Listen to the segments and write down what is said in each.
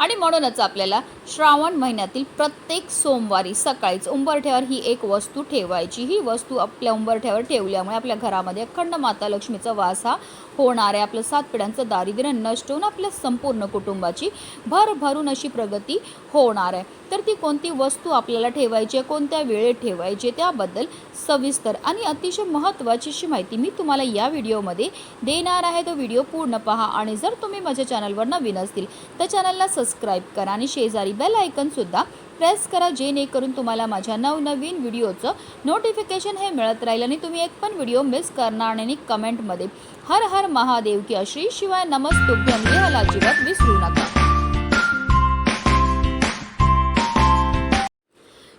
आणि म्हणूनच आपल्याला श्रावण महिन्यातील प्रत्येक सोमवारी सकाळीच उंबरठ्यावर ही एक वस्तू ठेवायची. ही वस्तू आपल्या उंबरठ्यावर ठेवल्यामुळे आपल्या घरामध्ये अखंड माता लक्ष्मीचा वास हा होणार आहे. आपलं सात पिढ्यांचं दारिद्र्य नष्ट होऊन आपल्या संपूर्ण कुटुंबाची भरभरून अशी प्रगती होणार आहे. तर ती कोणती वस्तू आपल्याला ठेवायची आहे कोणत्या वेळेत ठेवायची आहे त्याबद्दल सविस्तर आणि अतिशय महत्त्वाची अशी माहिती मी तुम्हाला या व्हिडिओमध्ये देणार आहे. तो व्हिडिओ पूर्ण पहा आणि जर तुम्ही माझ्या चॅनलवर नवीन असतील तर चॅनलला सबस्क्राईब करा आणि शेजारी बेल आयकनसुद्धा प्रेस करा जेणेकरून तुम्हाला माझ्या नवनवीन व्हिडिओचं नोटिफिकेशन हे मिळत राहील आणि तुम्ही एक पण व्हिडिओ मिस करणार नाही कमेंटमध्ये हर हर महादेव किंवा श्री शिवाय नमस्तुभ्यम लिहायला अजिबात विसरू नका.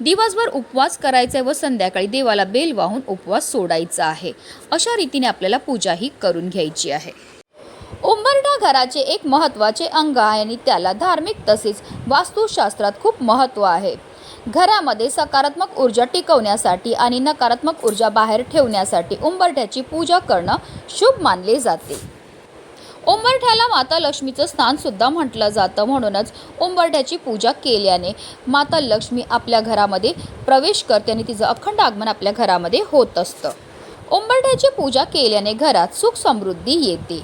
दिवसभर उपवास करायचा व संध्याकाळी देवाला बेल वाहून उपवास सोडायचा आहे. अशा रीतीने आपल्याला पूजा ही करून घ्यायची आहे. उंबरठा घराचे एक महत्त्वाचे अंग आहे आणि त्याला धार्मिक तसेच वास्तुशास्त्रात खूप महत्त्व आहे. घरामध्ये सकारात्मक ऊर्जा टिकवण्यासाठी आणि नकारात्मक ऊर्जा बाहेर ठेवण्यासाठी उंबरठ्याची पूजा करणं शुभ मानले जाते. उंबरठ्याला माता लक्ष्मीचं स्थान सुद्धा म्हटलं जातं. म्हणूनच उंबरठ्याची पूजा केल्याने माता लक्ष्मी आपल्या घरामध्ये प्रवेश करते आणि तिचं अखंड आगमन आपल्या घरामध्ये होत असतं. उंबरठ्याची पूजा केल्याने घरात सुख समृद्धी येते.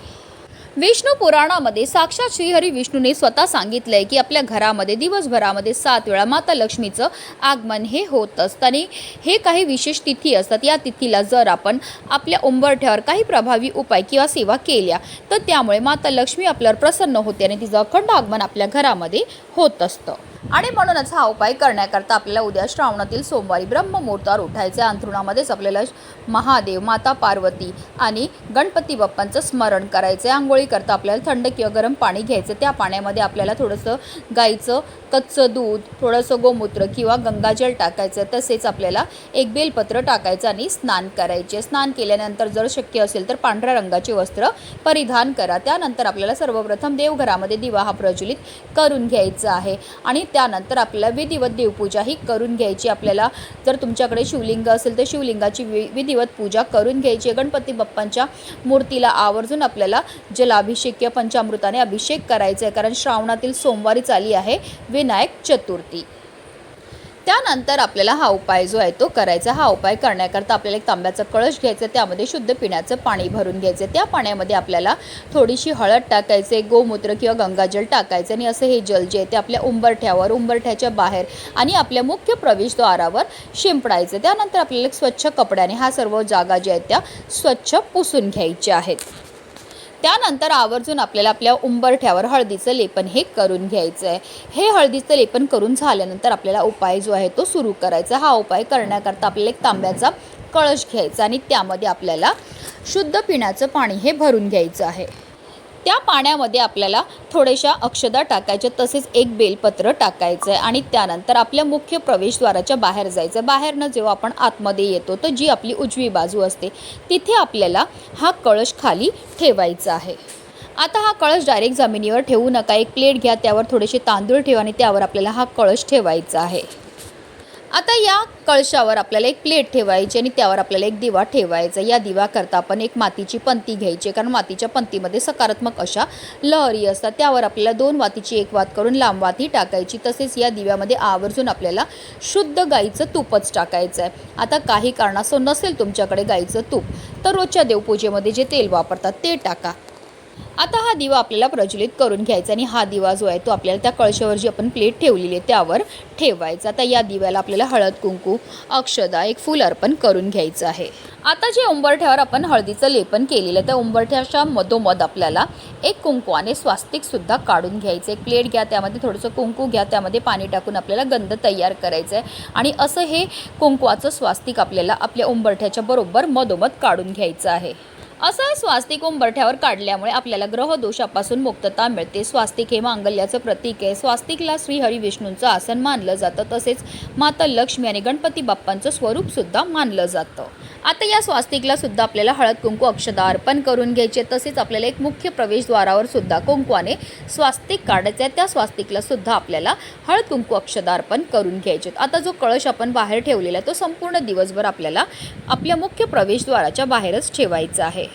विष्णू पुराणामध्ये साक्षात श्रीहरी विष्णूने स्वतः सांगितलंय की आपल्या घरामध्ये दिवसभरामध्ये सात वेळा माता लक्ष्मीचं आगमन हे होत असतं. आणि हे काही विशेष तिथी असतात. या तिथीला जर आपण आपल्या उंबरठ्यावर काही प्रभावी उपाय किंवा सेवा केल्या तर त्यामुळे माता लक्ष्मी आपल्यावर प्रसन्न होते आणि तिचं अखंड आगमन आपल्या घरामध्ये होत असतं. आणि म्हणूनच हा उपाय करण्याकरता आपल्याला उद्या श्रावणातील सोमवारी ब्रह्ममुहूर्तावर उठायचे अंथरुणामध्येच आपल्याला महादेव माता पार्वती आणि गणपती बाप्पांचं स्मरण करायचं आहे. आंघोळी करता आपल्याला थंड किंवा गरम पाणी घ्यायचं. त्या पाण्यामध्ये आपल्याला थोडंसं गाईचं कच्चं दूध थोडंसं गोमूत्र किंवा गंगाजल टाकायचं तसेच आपल्याला एक बेलपत्र टाकायचं आणि स्नान करायचे स्नान केल्यानंतर जर शक्य असेल तर पांढऱ्या रंगाचे वस्त्र परिधान करा. त्यानंतर आपल्याला सर्वप्रथम देवघरामध्ये दिवा हा प्रज्वलित करून घ्यायचा आहे. आणि त्यानंतर आपल्याला विधिवत देवपूजा ही करून घ्यायची आपल्याला. जर तुमच्याकडे शिवलिंग असेल तर शिवलिंगाची वि विधिवत पूजा करून घ्यायची आहे. गणपती बाप्पांच्या मूर्तीला आवर्जून आपल्याला जलाभिषेक किंवा पंचामृताने अभिषेक करायचा आहे. कारण श्रावणातील सोमवारीच आली आहे विनायक चतुर्थी. त्यानंतर आपल्याला हा उपाय जो आहे तो करायचा. हा उपाय करण्याकरता आपल्याला एक तांब्याचा कळश घ्यायचा त्यामध्ये शुद्ध पिण्याचं पाणी भरून घ्यायचं. त्या पाण्यामध्ये आपल्याला थोडीशी हळद टाकायचे गोमूत्र किंवा गंगाजल टाकायचं आणि असं हे जल जे आहे ते आपल्या उंबरठ्यावर उंबरठ्याच्या बाहेर आणि आपल्या मुख्य प्रवेशद्वारावर शिंपडायचं. त्यानंतर आपल्याला एक स्वच्छ कपड्याने हा सर्व जागा ज्या आहेत त्या स्वच्छ पुसून घ्यायच्या आहेत. त्यानंतर आवर्जून आपल्याला आपल्या उंबरठ्यावर हळदीचं लेपन हे करून घ्यायचं आहे हे हळदीचं लेपन करून झाल्यानंतर आपल्याला उपाय जो आहे तो सुरू करायचा. हा उपाय करण्याकरता आपल्याला एक तांब्याचा कळश घ्यायचा आणि त्यामध्ये आपल्याला शुद्ध पिण्याचं पाणी हे भरून घ्यायचं आहे. त्या पाण्यामध्ये आपल्याला थोड्याशा अक्षदा टाकायच्या तसेच एक बेलपत्र टाकायचं आहे आणि त्यानंतर आपल्या मुख्य प्रवेशद्वाराच्या बाहेर जायचं बाहेरनं जेव्हा आपण आतमध्ये येतो तर जी आपली उजवी बाजू असते तिथे आपल्याला हा कळश खाली ठेवायचा आहे. आता हा कळश डायरेक्ट जमिनीवर ठेवू नका. एक प्लेट घ्या त्यावर थोडेसे तांदूळ ठेवा आणि त्यावर आपल्याला हा कळश ठेवायचा आहे. आता या कळशावर आपल्याला एक प्लेट ठेवायची आणि त्यावर आपल्याला एक दिवा ठेवायचा. या दिवाकरता आपण एक मातीची पंती घ्यायची. कारण मातीच्या पंतीमध्ये सकारात्मक अशा लहरी असतात. त्यावर आपल्याला दोन वातीची एक वात करून लांब वाती टाकायची. तसेच या दिव्यामध्ये आवर्जून आपल्याला शुद्ध गाईचं तूपच टाकायचं आहे आता काही कारणास्तव नसेल तुमच्याकडे गाईचं तूप तर रोजच्या देवपूजेमध्ये जे तेल वापरतात ते टाका. आता हा दिवा आपल्याला प्रज्वलित करून घ्यायचा आणि हा दिवा जो आहे तो आपल्याला त्या कळशावर जी आपण प्लेट ठेवलेली आहे त्यावर ठेवायचा. आता या दिव्याला आपल्याला हळद कुंकू अक्षदा एक फूल अर्पण करून घ्यायचं आहे. आता जे उंबरठ्यावर आपण हळदीचं लेपन केलेलं आहे त्या उंबरठ्याच्या मधोमध आपल्याला एक कुंकवाने स्वास्तिकसुद्धा काढून घ्यायचं एक प्लेट घ्या त्यामध्ये थोडंसं कुंकू घ्या त्यामध्ये पाणी टाकून आपल्याला गंध तयार करायचं आहे. आणि असं हे कुंकवाचं स्वास्तिक आपल्याला आपल्या उंबरठ्याच्या बरोबर मधोमध काढून घ्यायचं आहे. असं स्वास्तिक उंबरठ्यावर काढल्यामुळे आपल्याला ग्रहदोषापासून मुक्तता मिळते. स्वास्तिक हे मांगल्याचं प्रतीक आहे. स्वास्तिकला श्रीहरी विष्णूंचं आसन मानलं जातं. तसेच माता लक्ष्मी आणि गणपती बाप्पांचं स्वरूप सुद्धा मानलं जातं. आता या स्वास्तिकला सुद्धा आपल्याला हळद कुंकू अक्षदा अर्पण करून घ्यायचे. तसेच आपल्याला एक मुख्य प्रवेशद्वारावर सुद्धा कुंकवाने स्वास्तिक काढायचं आहे. त्या स्वास्तिकला सुद्धा आपल्याला हळद कुंकू अक्षदा अर्पण करून घ्यायचे आता जो कळश आपण बाहेर ठेवलेला आहे तो संपूर्ण दिवसभर आपल्याला आपल्या मुख्य प्रवेशद्वाराच्या बाहेरच ठेवायचा आहे.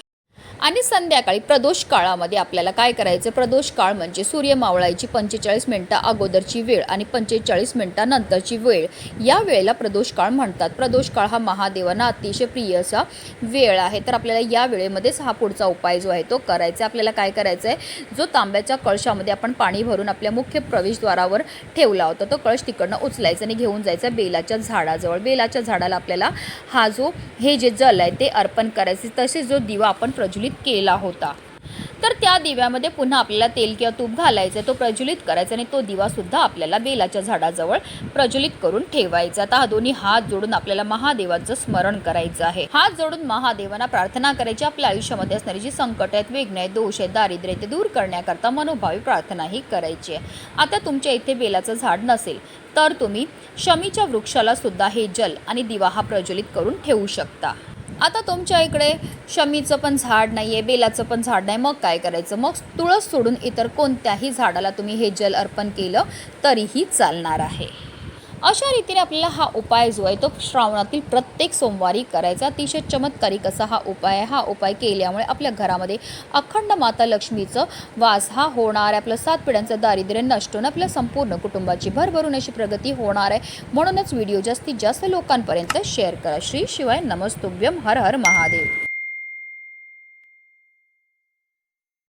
आणि संध्याकाळी प्रदोष काळामध्ये आपल्याला काय करायचं? प्रदोष काळ म्हणजे सूर्य मावळायची पंचेचाळीस मिनटं अगोदरची वेळ आणि पंचेचाळीस मिनटानंतरची वेळ. या वेळेला प्रदोष काळ म्हणतात. प्रदोष काळ हा महादेवांना अतिशय प्रिय असा वेळ आहे. तर आपल्याला या वेळेमध्येच हा पुढचा उपाय जो आहे तो करायचा आहे. आपल्याला काय करायचं आहे जो तांब्याच्या कळशामध्ये आपण पाणी भरून आपल्या मुख्य प्रवेशद्वारावर ठेवला होता तो कळश तिकडनं उचलायचा आणि घेऊन जायचा बेलाच्या झाडाजवळ. बेलाच्या झाडाला आपल्याला हा जो हे जे जल आहे ते अर्पण करायचे. तसेच जो दिवा आपण प्रज्वलित केला होता. तर त्या दिव्यामध्ये पुन्हा आपल्याला तेल किंवा तूप घालायचं तो प्रज्वलित करायचा आणि तो दिवासुद्धा आपल्याला बेलाच्या झाडाजवळ प्रज्वलित करून ठेवायचा. आता हा दोन्ही हात जोडून आपल्याला महादेवाचं स्मरण करायचं आहे. हात जोडून महादेवांना प्रार्थना करायची आपल्या आयुष्यामध्ये असणारी जी संकट आहेत विघ्न आहेत दोष आहेत दारिद्र्य ते दूर करण्याकरता मनोभावी प्रार्थनाही करायची आहे. आता तुमच्या इथे बेलाचं झाड नसेल तर तुम्ही शमीच्या वृक्षाला सुद्धा हे जल आणि दिवा हा प्रज्वलित करून ठेवू शकता. आता तुमच्या इकडे शमीचं पण झाड नाही आहे बेलाचं पण झाड नाही मग काय करायचं? मग तुळस सोडून इतर कोणत्याही झाडाला तुम्ही हे जल अर्पण केलं तरीही चालणार आहे. अशा रीतीने आपल्याला हा उपाय जो आहे तो श्रावणातील प्रत्येक सोमवारी करायचा. अतिशय चमत्कारिक असा हा उपाय आहे. हा उपाय केल्यामुळे आपल्या घरामध्ये अखंड माता लक्ष्मीचं वास हा होणार आहे. आपलं सात पिढ्यांचं दारिद्र्य नष्ट होऊन आपल्या संपूर्ण कुटुंबाची भरभरून अशी प्रगती होणार आहे. म्हणूनच व्हिडिओ जास्तीत जास्त लोकांपर्यंत शेअर करा. श्री शिवाय नमस्तुभ्यम हर हर महादेव.